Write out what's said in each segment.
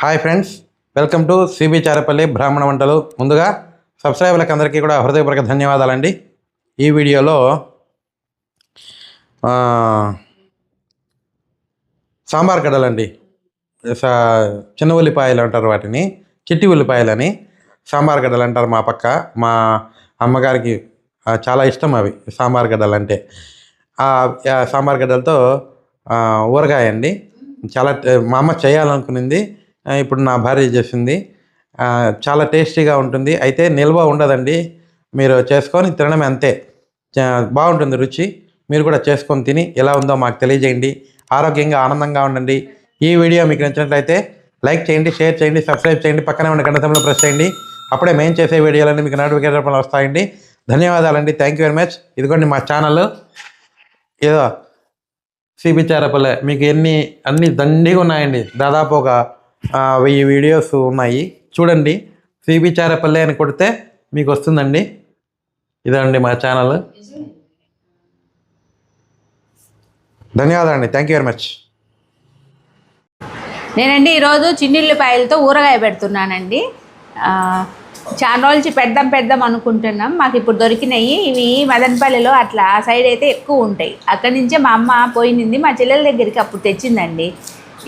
Hi friends welcome to CB Charapalli బ్రాహ్మణ వంటలు. ముందుగా సబ్స్క్రైబర్లకు అందరికీ కూడా హృదయపూర్వక ధన్యవాదాలండి. ఈ వీడియోలో సాంబార్ గడ్డలండి సా చిన్న ఉల్లిపాయలు అంటారు వాటిని చిట్టి ఉల్లిపాయలని సాంబార్ గడ్డలు అంటారు మా పక్క. మా అమ్మగారికి చాలా ఇష్టం అవి సాంబార్ గడ్డలు అంటే ఆ సాంబార్ గడ్డలతో ఊరగాయండి. ఊరగాయ అండి చాలా మా అమ్మ చేయాలనుకునింది. ఇప్పుడు నా భార్య చేసింది. చాలా టేస్టీగా ఉంటుంది. అయితే నిల్వ ఉండదండి. మీరు చేసుకొని తినడం అంతే. బాగుంటుంది రుచి. మీరు కూడా చేసుకొని తిని ఎలా ఉందో మాకు తెలియజేయండి. ఆరోగ్యంగా ఆనందంగా ఉండండి. ఈ వీడియో మీకు నచ్చినట్లయితే లైక్ చేయండి షేర్ చేయండి సబ్స్క్రైబ్ చేయండి. పక్కనే ఉన్న గంట ప్రెస్ చేయండి. అప్పుడే మేము చేసే వీడియోలన్నీ మీకు నోటిఫికేషన్ రూపంలో వస్తాయండి. ధన్యవాదాలండి. థ్యాంక్ యూ వెరీ మచ్ ఇదిగోండి మా ఛానల్ ఏదో సిబిచారపల్లె మీకు ఎన్ని అన్ని దండిగా ఉన్నాయండి. దాదాపు ఒక వెయ్యి వీడియోస్ ఉన్నాయి. చూడండి చూపించారపల్లె అని కొడితే మీకు వస్తుందండి. ఇదండి మా ఛానల్. ధన్యవాదాలండి. థ్యాంక్ యూ వెరీ మచ్ నేనండి ఈరోజు చిన్నిల్లిపాయలతో ఊరగాయ పెడుతున్నానండి. చాలా రోజుల పెడదాం పెడదాం అనుకుంటున్నాం. మాకు ఇప్పుడు దొరికినాయి. ఇవి మదనపల్లిలో అట్లా ఆ సైడ్ అయితే ఎక్కువ ఉంటాయి. అక్కడి నుంచే మా అమ్మ పోయినింది. మా చెల్లెల దగ్గరికి అప్పుడు తెచ్చిందండి.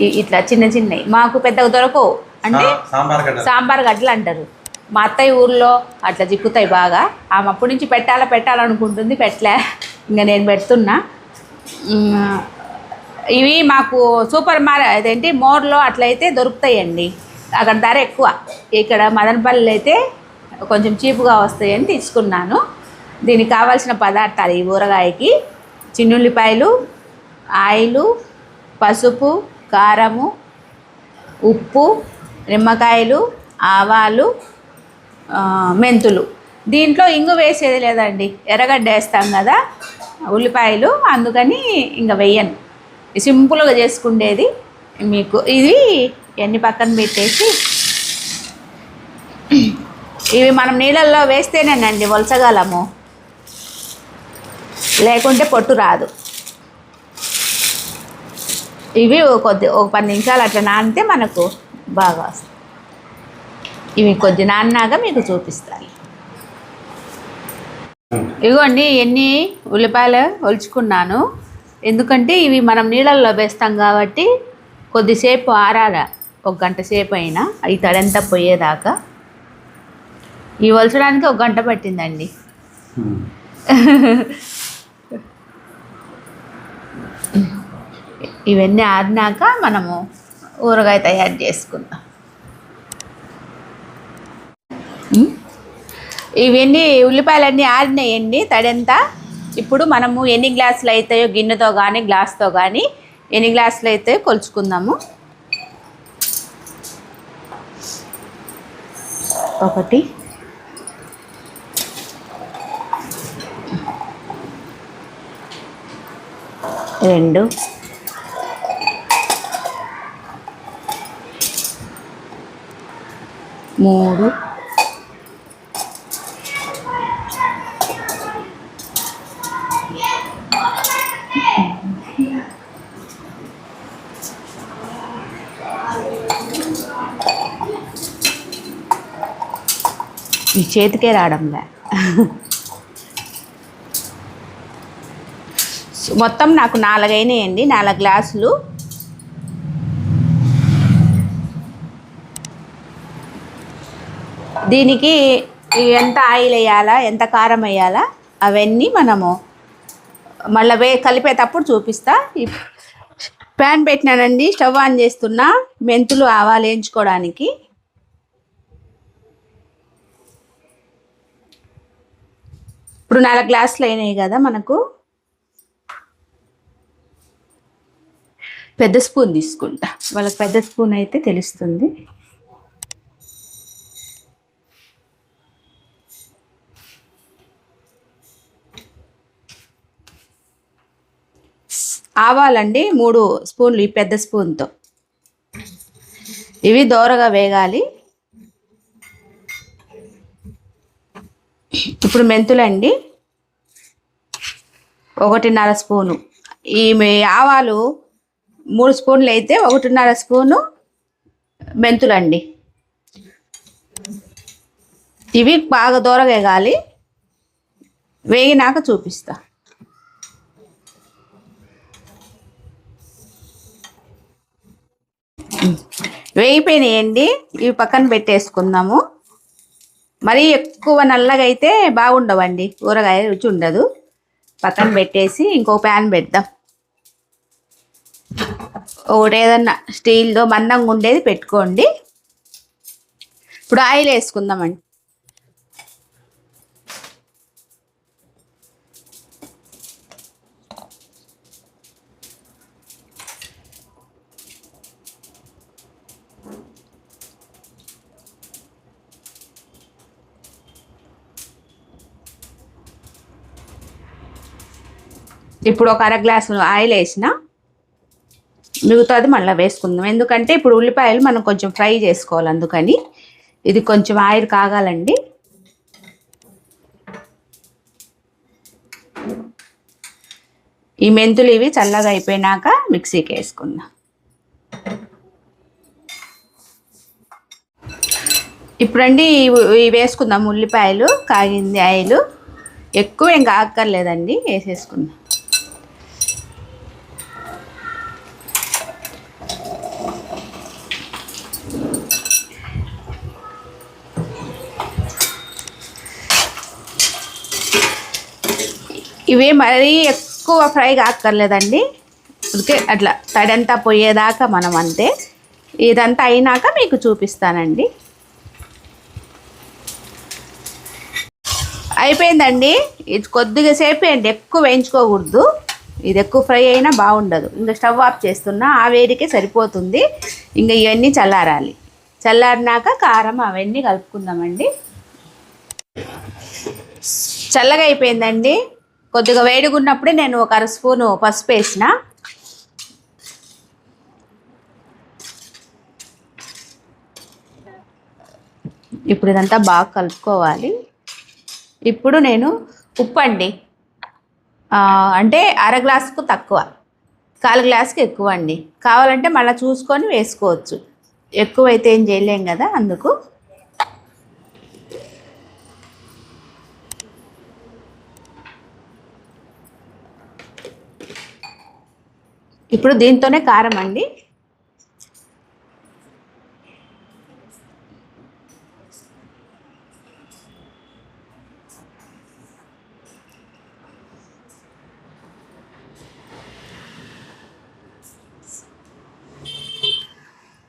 ఇట్లా చిన్న చిన్నవి మాకు పెద్దగా దొరకవు. అంటే సాంబార్ గడ్డ సాంబార్ గడ్డలు అంటారు. మా అత్తయ్య ఊర్లో అట్లా చిక్కుతాయి బాగా. ఆమె అప్పటి నుంచి పెట్టాలా పెట్టాలనుకుంటుంది పెట్టలే. ఇంకా నేను పెడుతున్నా. ఇవి మాకు సూపర్ మార్ అదేంటి మోర్లో అట్లయితే దొరుకుతాయండి. అక్కడ ధర ఎక్కువ. ఇక్కడ మదనపల్లి అయితే కొంచెం చీపుగా వస్తాయని తీసుకున్నాను. దీనికి కావాల్సిన పదార్థాలు ఈ ఊరగాయకి. చిన్నుల్లిపాయలు ఆయిలు పసుపు కారము ఉప్పు నిమ్మకాయలు ఆవాలు మెంతులు. దీంట్లో ఇంగు వేసేది లేదండి. ఎర్రగడ్డ వేస్తాం కదా ఉల్లిపాయలు అందుకని ఇంకా వెయ్యను సింపుల్గా చేసుకుండేది మీకు. ఇది ఎన్ని పక్కన పెట్టేసి ఇవి మనం నీళ్ళల్లో వేస్తేనేనండి వలసగలము. లేకుంటే పొట్టు రాదు. ఇవి కొద్ది ఒక పది నిమిషాలు అట్లా నానితే మనకు బాగా వస్తాయి ఇవి కొద్ది నాన్నాక మీకు చూపిస్తాను. ఇదిగోండి ఎన్ని ఉల్లిపాయలు ఒలుచుకున్నాను. ఎందుకంటే ఇవి మనం నీళ్ళల్లో వేస్తాం కాబట్టి కొద్దిసేపు ఆరాల ఒక గంట సేపు అయినా ఈ తడంతా పోయేదాకా. ఇవి ఒలచడానికి ఒక గంట పట్టిందండి. ఇవన్నీ ఆడినాక మనము ఊరగాయ తయారు చేసుకుందాం. ఇవన్నీ ఉల్లిపాయలన్నీ ఆడినాయండి తడంతా. ఇప్పుడు మనము ఎన్ని గ్లాసులు అవుతాయో గిన్నెతో కానీ గ్లాస్తో కానీ ఎన్ని గ్లాసులు అయితే కొలుచుకుందాము. ఒకటి. రెండు. మూడు. ఈ చేతికే రావడంలే మొత్తం నాకు నాలుగైనాయండి నాలుగు గ్లాసులు. దీనికి ఎంత ఆయిల్ వేయాలా ఎంత కారం వేయాలా అవన్నీ మనము మళ్ళీ వే కలిపేటప్పుడు చూపిస్తా. ప్యాన్ పెట్టినానండి స్టవ్ ఆన్ చేస్తున్నా మెంతులు ఆవాలు వేయించుకోవడానికి. ఇప్పుడు నాలుగు గ్లాసులు అయినాయి కదా మనకు. పెద్ద స్పూన్ తీసుకుంటా. వాళ్ళకి పెద్ద స్పూన్ అయితే తెలుస్తుంది. ఆవాలండి మూడు స్పూన్లు ఈ పెద్ద స్పూన్తో. ఇవి దోరగా వేగాలి. ఇప్పుడు మెంతులండి. ఒకటిన్నర స్పూను. ఈ ఆవాలు మూడు స్పూన్లు అయితే ఒకటిన్నర స్పూను మెంతులండి. ఇవి బాగా దోరగా వేగాలి. వేగినాక చూపిస్తా. వేగిపోయినాయండి ఇవి పక్కన పెట్టేసుకుందాము. మరీ ఎక్కువ నల్లగా అయితే బాగుండవండి. ఊరగాయ రుచి ఉండదు. పక్కన పెట్టేసి ఇంకో ప్యాన్ పెడదాం. ఒకటి ఏదన్నా స్టీల్తో మందంగా ఉండేది పెట్టుకోండి. ఇప్పుడు ఆయిల్ వేసుకుందామండి. ఇప్పుడు ఒక అర గ్లాసు ఆయిల్ వేసిన మిగతాది మళ్ళీ వేసుకుందాం. ఎందుకంటే ఇప్పుడు ఉల్లిపాయలు మనం కొంచెం ఫ్రై చేసుకోవాలి అందుకని. ఇది కొంచెం ఆయిల్ కాగాలండి. ఈ మెంతులు ఇవి చల్లగా అయిపోయినాక మిక్సీకి వేసుకుందాం. ఇప్పుడండి ఇవి ఇవి వేసుకుందాం ఉల్లిపాయలు కాగింది ఆయిల్. ఎక్కువ ఏం కాక్కర్లేదండి వేసేసుకుందాం. ఇవి మరీ ఎక్కువ ఫ్రై కాక్కర్లేదండి. ఉడికే అట్లా తడంతా పోయేదాకా మనం అంతే. ఇదంతా అయినాక మీకు చూపిస్తానండి. అయిపోయిందండి. ఇది కొద్దిగా సేపు అండి ఎక్కువ వేయించుకోకూడదు. ఇది ఎక్కువ ఫ్రై అయినా బాగుండదు. ఇంకా స్టవ్ ఆఫ్ చేస్తున్నా ఆ వేడికే సరిపోతుంది. ఇంకా ఇవన్నీ చల్లారాలి. చల్లారినాక కారం అవన్నీ కలుపుకుందామండి. చల్లగా అయిపోయిందండి. కొద్దిగా వేడిగా ఉన్నప్పుడే నేను ఒక అర స్పూను పసుపు వేసిన. ఇప్పుడు ఇదంతా బాగా కలుపుకోవాలి. ఇప్పుడు నేను ఉప్పు అండి. అంటే అర గ్లాసుకు తక్కువ. కాలు గ్లాసుకి ఎక్కువ అండి. కావాలంటే మళ్ళీ చూసుకొని వేసుకోవచ్చు. ఎక్కువ అయితే ఏం చేయలేం కదా అందుకు. ఇప్పుడు దీంతోనే కారం అండి.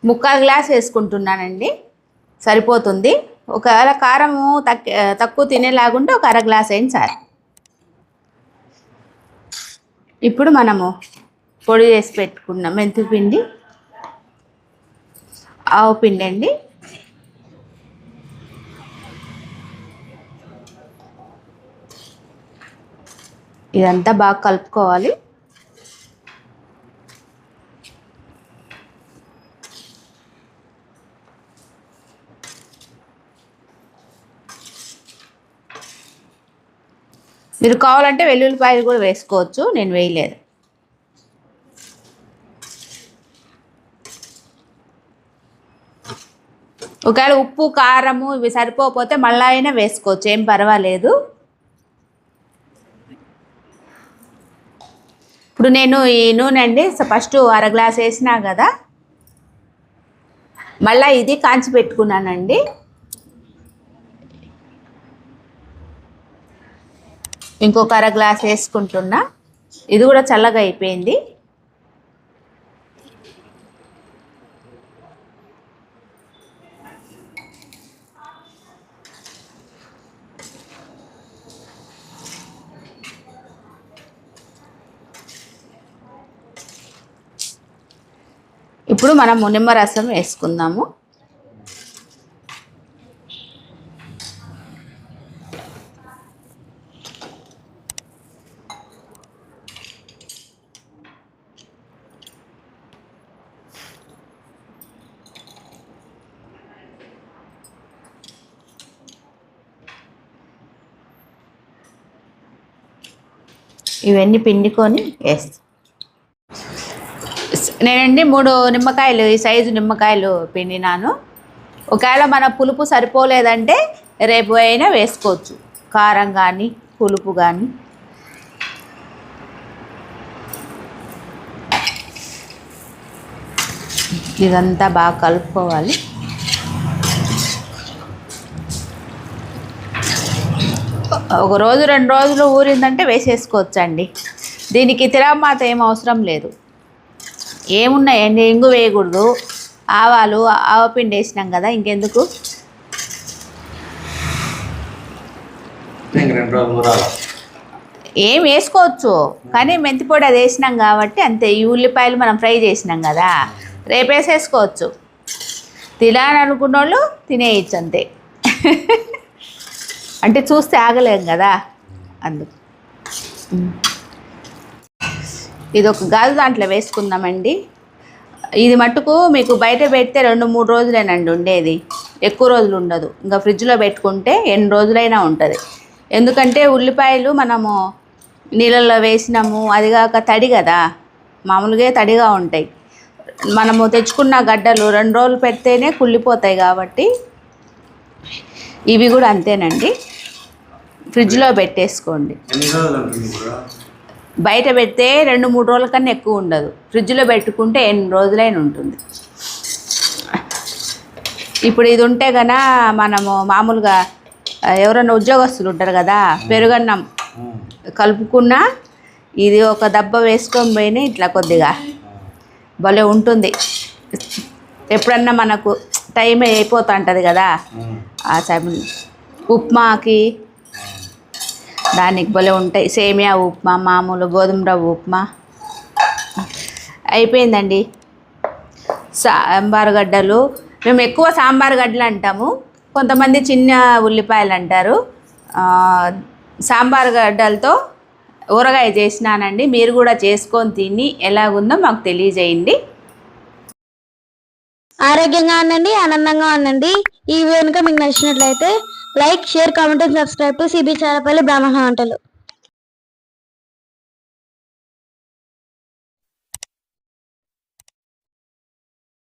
ముక్కాలు గ్లాస్ వేసుకుంటున్నానండి. సరిపోతుంది. ఒకవేళ కారము తక్ తక్కువ తినేలాగుంటే ఒక అర గ్లాస్ అయిన సార్. ఇప్పుడు మనము పొడి చేసి పెట్టుకున్న మెంతి పిండి ఆవు పిండి అండి ఇదంతా బాగా కలుపుకోవాలి. మీరు కావాలంటే వెల్లుల్లిపాయలు కూడా వేసుకోవచ్చు నేను వేయలేదు. ఒకవేళ ఉప్పు కారము ఇవి సరిపోకపోతే మళ్ళా అయినా వేసుకోవచ్చు. ఏం పర్వాలేదు. ఇప్పుడు నేను ఈ నూనె అండి ఫస్ట్ అర గ్లాస్ వేసినా కదా. మళ్ళీ ఇది కాంచి పెట్టుకున్నానండి. ఇంకొక అర గ్లాస్ వేసుకుంటున్నా. ఇది కూడా చల్లగా అయిపోయింది. ఇప్పుడు మనం మునిమ్మ రసం వేసుకుందాము. ఇవన్నీ పిండుకొని వేస్తాం. నేనండి మూడు నిమ్మకాయలు ఈ సైజు నిమ్మకాయలు పిండినాను. ఒకవేళ మన పులుపు సరిపోలేదంటే రేపు అయినా వేసుకోవచ్చు. కారం కానీ పులుపు కానీ ఇదంతా బాగా కలుపుకోవాలి. ఒక రోజు రెండు రోజులు ఊరిందంటే వేసేసుకోవచ్చండి. దీనికి తిరగమాత ఏం అవసరం లేదు. ఏమున్నాయండి? ఇంగు వేయకూడదు. ఆవాలు ఆవపిండి వేసినాం కదా ఇంకెందుకు? ఏం వేసుకోవచ్చు. కానీ మెంతిపొడి అది వేసినాం కాబట్టి అంతే. ఈ ఉల్లిపాయలు మనం ఫ్రై చేసినాం కదా రేపు వేసేసుకోవచ్చు. తినాలనుకున్న వాళ్ళు తినేయచ్చు అంతే. అంటే చూస్తే ఆగలేం కదా అందుకు. ఇది ఒక గాజు దాంట్లో వేసుకుందామండి. ఇది మట్టుకు మీకు బయట పెడితే రెండు మూడు రోజులేనండి ఉండేది. ఎక్కువ రోజులు ఉండదు. ఇంకా ఫ్రిడ్జ్లో పెట్టుకుంటే ఎన్ని రోజులైనా ఉంటుంది. ఎందుకంటే ఉల్లిపాయలు మనము నీళ్ళల్లో వేసినాము అది కాక తడి కదా. మామూలుగా తడిగా ఉంటాయి. మనము తెచ్చుకున్న గడ్డలు రెండు రోజులు పెడితేనే కుళ్ళిపోతాయి కాబట్టి ఇవి కూడా అంతేనండి. ఫ్రిడ్జ్లో పెట్టేసుకోండి. బయట పెడితే రెండు మూడు రోజుల కన్నా ఎక్కువ ఉండదు. ఫ్రిడ్జ్లో పెట్టుకుంటే ఎన్ని రోజులైనా ఉంటుంది. ఇప్పుడు ఇది ఉంటే కనుక మనము మామూలుగా ఎవరైనా ఉద్యోగస్తులు ఉంటారు కదా పెరుగన్నం కలుపుకున్నా ఇది ఒక దెబ్బ వేసుకొని పోయిన ఇట్లా కొద్దిగా భలే ఉంటుంది. ఎప్పుడన్నా మనకు టైం అయిపోతూ ఉంటుంది కదా ఆ సమయం ఉప్మాకి దానికి భలే ఉంటాయి. సేమియా ఉప్మా మామూలు గోధుమ రవ్వ ఉప్మా. అయిపోయిందండి. సాంబార్ గడ్డలు. మేము ఎక్కువ సాంబార్ గడ్డలు అంటాము. కొంతమంది చిన్న ఉల్లిపాయలు అంటారు. సాంబార్ గడ్డలతో ఊరగాయ చేసినానండి. మీరు కూడా చేసుకొని తిని ఎలాగుందో మాకు తెలియజేయండి. ఆరోగ్యంగా ఉండండి ఆనందంగా ఉండండి. ఈ వీడియో కనుక మీకు నచ్చినట్లయితే like share comment subscribe to CB Charapalli బ్రాహ్మణ వంటలు